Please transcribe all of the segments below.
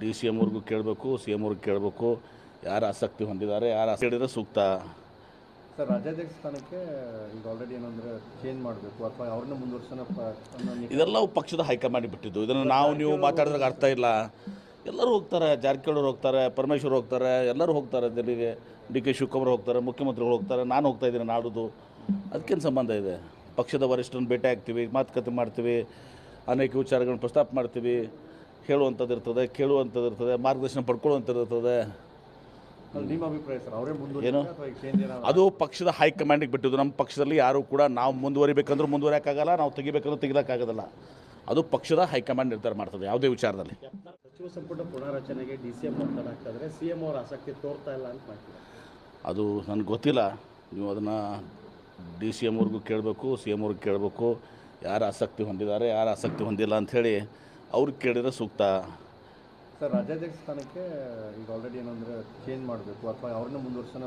D C ಎಮ್ವರೆಗೂ ಕೇಳಬೇಕು C M ಅವ್ರಿಗೆ ಕೇಳಬೇಕು ಯಾರು ಆಸಕ್ತಿ ಹೊಂದಿದ್ದಾರೆ ಯಾರು ಆಸಕ್ತಿ ಹೇಳಿದರೆ ಸೂಕ್ತ. ಸರ್ ರಾಜ್ಯಾಧ್ಯಕ್ಷ ಸ್ಥಾನಕ್ಕೆ ಈಗ ಆಲ್ರೆಡಿ ಏನಂದ್ರೆ ಚೇಂಜ್ ಮಾಡಬೇಕು ಅಥವಾ ಅವ್ರನ್ನ ಮುಂದುವರ್ಸೋಣ ಇದೆಲ್ಲವೂ ಪಕ್ಷದ ಹೈಕಮಾಂಡ್ ಬಿಟ್ಟಿದ್ದು. ಇದನ್ನು ನಾವು ನೀವು ಮಾತಾಡಿದಾಗ ಅರ್ಥ ಇಲ್ಲ. ಎಲ್ಲರೂ ಹೋಗ್ತಾರೆ ಜಾರಕಿಹೊಳಿ ಹೋಗ್ತಾರೆ ಪರಮೇಶ್ವರ್ ಹೋಗ್ತಾರೆ ಎಲ್ಲರೂ ಹೋಗ್ತಾರೆ ದಿಲ್ಲಿಗೆ. ಡಿ ಕೆ ಶಿವಕುಮಾರ್ ಹೋಗ್ತಾರೆ ಮುಖ್ಯಮಂತ್ರಿಗಳು ಹೋಗ್ತಾರೆ ನಾನು ಹೋಗ್ತಾ ಇದ್ದೀನಿ ನಾಡುದು. ಅದಕ್ಕೇನು ಸಂಬಂಧ ಇದೆ? ಪಕ್ಷದ ವರಿಷ್ಠರನ್ನು ಭೇಟಿ ಆಗ್ತೀವಿ ಮಾತುಕತೆ ಮಾಡ್ತೀವಿ ಅನೇಕ ವಿಚಾರಗಳನ್ನ ಪ್ರಸ್ತಾಪ ಮಾಡ್ತೀವಿ. ಹೇಳುವಂಥದ್ದು ಇರ್ತದೆ ಕೇಳುವಂಥದ್ದು ಇರ್ತದೆ ಮಾರ್ಗದರ್ಶನ ಪಡ್ಕೊಳ್ಳುವಂಥದ್ದು ಇರ್ತದೆ. ನಿಮ್ಮ ಅಭಿಪ್ರಾಯ ಸರ್ ಅವರೇ ಏನು? ಅದು ಪಕ್ಷದ ಹೈಕಮಾಂಡಿಗೆ ಬಿಟ್ಟಿದ್ದು. ನಮ್ಮ ಪಕ್ಷದಲ್ಲಿ ಯಾರು ಕೂಡ ನಾವು ಮುಂದುವರಿಬೇಕಂದ್ರೂ ಮುಂದುವರಿಯೋಕ್ಕಾಗಲ್ಲ ನಾವು ತೆಗಿಬೇಕಂದ್ರೂ ತೆಗಿಯೋಕ್ಕಾಗೋದಿಲ್ಲ ಅದು ಪಕ್ಷದ ಹೈಕಮಾಂಡ್ ನಿರ್ಧಾರ ಮಾಡ್ತದೆ ಯಾವುದೇ ವಿಚಾರದಲ್ಲಿ. ಸಚಿವ ಸಂಪುಟ ಪುನಾರಚನೆಗೆ ಡಿ ಸಿ ಎಂ ಒತ್ತಡ ಹಾಕಿದ್ರೆ ಸಿ ಎಂ ಅವ್ರ ಆಸಕ್ತಿ ತೋರ್ತಾ ಇಲ್ಲ ಅಂತ ಅದು ನನಗೆ ಗೊತ್ತಿಲ್ಲ. ನೀವು ಅದನ್ನು ಡಿ ಸಿ ಎಮ್ವರೆಗೂ ಕೇಳಬೇಕು ಸಿ ಎಂ ಅವ್ರಿಗೆ ಕೇಳಬೇಕು. ಯಾರು ಆಸಕ್ತಿ ಹೊಂದಿದ್ದಾರೆ ಯಾರು ಆಸಕ್ತಿ ಹೊಂದಿಲ್ಲ ಅಂಥೇಳಿ ಅವ್ರಿಗೆ ಕೇಳಿದ್ರೆ ಸೂಕ್ತ. ಸರ್ ರಾಜ್ಯಾಧ್ಯಕ್ಷ ಸ್ಥಾನಕ್ಕೆ ಈಗ ಆಲ್ರೆಡಿ ಏನಂದ್ರೆ ಚೇಂಜ್ ಮಾಡಬೇಕು ಅಥವಾ ಅವ್ರನ್ನ ಮುಂದುವರ್ಸೋಣ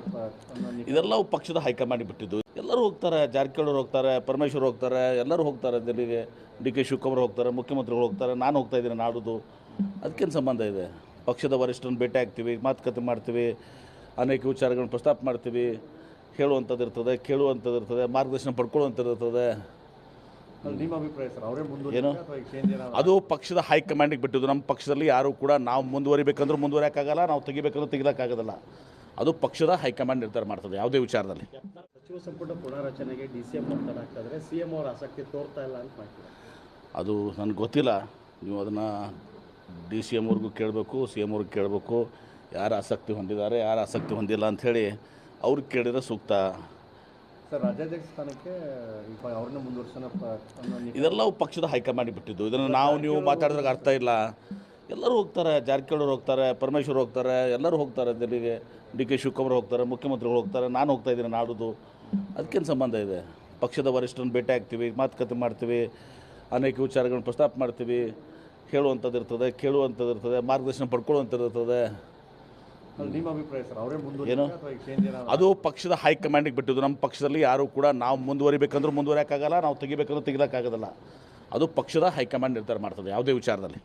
ಇದೆಲ್ಲ ಪಕ್ಷದ ಹೈಕಮಾಂಡ್ ಬಿಟ್ಟಿದ್ದು. ಎಲ್ಲರೂ ಹೋಗ್ತಾರೆ ಜಾರಕಿಹೊಳಿ ಹೋಗ್ತಾರೆ ಪರಮೇಶ್ವರ್ ಹೋಗ್ತಾರೆ ಎಲ್ಲರೂ ಹೋಗ್ತಾರೆ ದಿಲ್ಲಿಗೆ. ಡಿ ಕೆ ಶಿವಕುಮಾರ್ ಹೋಗ್ತಾರೆ ಮುಖ್ಯಮಂತ್ರಿಗಳು ಹೋಗ್ತಾರೆ ನಾನು ಹೋಗ್ತಾ ಇದ್ದೀನಿ ನಾಡುದು. ಅದಕ್ಕೇನು ಸಂಬಂಧ ಇದೆ? ಪಕ್ಷದ ವರಿಷ್ಠರನ್ನ ಭೇಟಿ ಆಗ್ತೀವಿ ಮಾತುಕತೆ ಮಾಡ್ತೀವಿ ಅನೇಕ ವಿಚಾರಗಳನ್ನ ಪ್ರಸ್ತಾಪ ಮಾಡ್ತೀವಿ. ಹೇಳುವಂಥದ್ದು ಇರ್ತದೆ ಕೇಳುವಂಥದ್ದು ಇರ್ತದೆ ಮಾರ್ಗದರ್ಶನ ಪಡ್ಕೊಳ್ಳುವಂಥದ್ದು ಇರ್ತದೆ ನಿಮ್ಮ ಅಭಿಪ್ರಾಯ ಸರ್ ಅವರೇ ಏನು? ಅದು ಪಕ್ಷದ ಹೈಕಮಾಂಡಿಗೆ ಬಿಟ್ಟಿದ್ದು. ನಮ್ಮ ಪಕ್ಷದಲ್ಲಿ ಯಾರು ಕೂಡ ನಾವು ಮುಂದುವರಿಬೇಕಂದ್ರೆ ಮುಂದುವರಿಯಕ್ಕಾಗಲ್ಲ ನಾವು ತೆಗಿಬೇಕಂದ್ರೆ ತೆಗಿಯೋಕ್ಕಾಗೋದಿಲ್ಲ ಅದು ಪಕ್ಷದ ಹೈಕಮಾಂಡ್ ನಿರ್ಧಾರ ಮಾಡ್ತದೆ ಯಾವುದೇ ವಿಚಾರದಲ್ಲಿ. ಸಚಿವ ಸಂಪುಟ ಪುನಾರಚನೆಗೆ ಡಿ ಸಿ ಎಂ ಒತ್ತಡ ಸಿ ಎಂ ಅವ್ರ ಆಸಕ್ತಿ ತೋರ್ತಾ ಇಲ್ಲ ಅಂತ ಮಾಡ್ತೀವಿ ಅದು ನನಗೆ ಗೊತ್ತಿಲ್ಲ. ನೀವು ಅದನ್ನು ಡಿ ಸಿ ಎಮ್ವರೆಗೂ ಕೇಳಬೇಕು ಸಿ ಎಂ ಅವ್ರಿಗೆ ಕೇಳಬೇಕು. ಯಾರು ಆಸಕ್ತಿ ಹೊಂದಿದ್ದಾರೆ ಯಾರು ಆಸಕ್ತಿ ಹೊಂದಿಲ್ಲ ಅಂಥೇಳಿ ಅವ್ರಿಗೆ ಕೇಳಿದರೆ ಸೂಕ್ತ. ಸರ್ ರಾಜ್ಯಾಧ್ಯಕ್ಷ ಸ್ಥಾನಕ್ಕೆ ಈಗ ಅವ್ರನ್ನ ಮುಂದುವರ್ಸೋಣ ಪ- ಅನ್ನೋ ನಿಟ್ಟಿನಲ್ಲಿ ಇದೆಲ್ಲವೂ ಪಕ್ಷದ ಹೈಕಮಾಂಡ್ ಬಿಟ್ಟಿದ್ದು. ಇದನ್ನು ನಾವು ನೀವು ಮಾತಾಡಿದ್ರೆ ಅರ್ಥ ಇಲ್ಲ. ಎಲ್ಲರೂ ಹೋಗ್ತಾರೆ ಜಾರಕಿಹೊಳಿ ಹೋಗ್ತಾರೆ ಪರಮೇಶ್ವರ್ ಹೋಗ್ತಾರೆ ಎಲ್ಲರೂ ಹೋಗ್ತಾರೆ ದಿಲ್ಲಿಗೆ. ಡಿ ಕೆ ಶಿವಕುಮಾರ್ ಹೋಗ್ತಾರೆ ಮುಖ್ಯಮಂತ್ರಿಗಳು ಹೋಗ್ತಾರೆ ನಾನು ಹೋಗ್ತಾ ಇದ್ದೀನಿ ನಾಡುದು ಅದಕ್ಕೇನು ಸಂಬಂಧ ಇದೆ? ಪಕ್ಷದ ವರಿಷ್ಠರನ್ನ ಭೇಟಿ ಆಗ್ತೀವಿ ಮಾತುಕತೆ ಮಾಡ್ತೀವಿ ಅನೇಕ ವಿಚಾರಗಳನ್ನ ಪ್ರಸ್ತಾಪ ಮಾಡ್ತೀವಿ. ಹೇಳುವಂಥದ್ದು ಇರ್ತದೆ ಕೇಳುವಂಥದ್ದು ಇರ್ತದೆ ಮಾರ್ಗದರ್ಶನ ಪಡ್ಕೊಳ್ಳುವಂಥದ್ದು ಇರ್ತದೆ. ನಿಮ್ಮ ಅಭಿಪ್ರಾಯ ಸರ್ ಅವರೇ ಏನು? ಅದು ಪಕ್ಷದ ಹೈಕಮಾಂಡಿಗೆ ಬಿಟ್ಟಿದ್ದು. ನಮ್ಮ ಪಕ್ಷದಲ್ಲಿ ಯಾರು ಕೂಡ ನಾವು ಮುಂದುವರಿಬೇಕಂದ್ರೂ ಮುಂದುವರಿಯಕ್ಕಾಗಲ್ಲ ನಾವು ತೆಗಿಬೇಕಂದ್ರೂ ತೆಗಿಯೋಕ್ಕಾಗೋದಿಲ್ಲ ಅದು ಪಕ್ಷದ ಹೈಕಮಾಂಡ್ ನಿರ್ಧಾರ ಮಾಡ್ತದೆ ಯಾವುದೇ ವಿಚಾರದಲ್ಲಿ.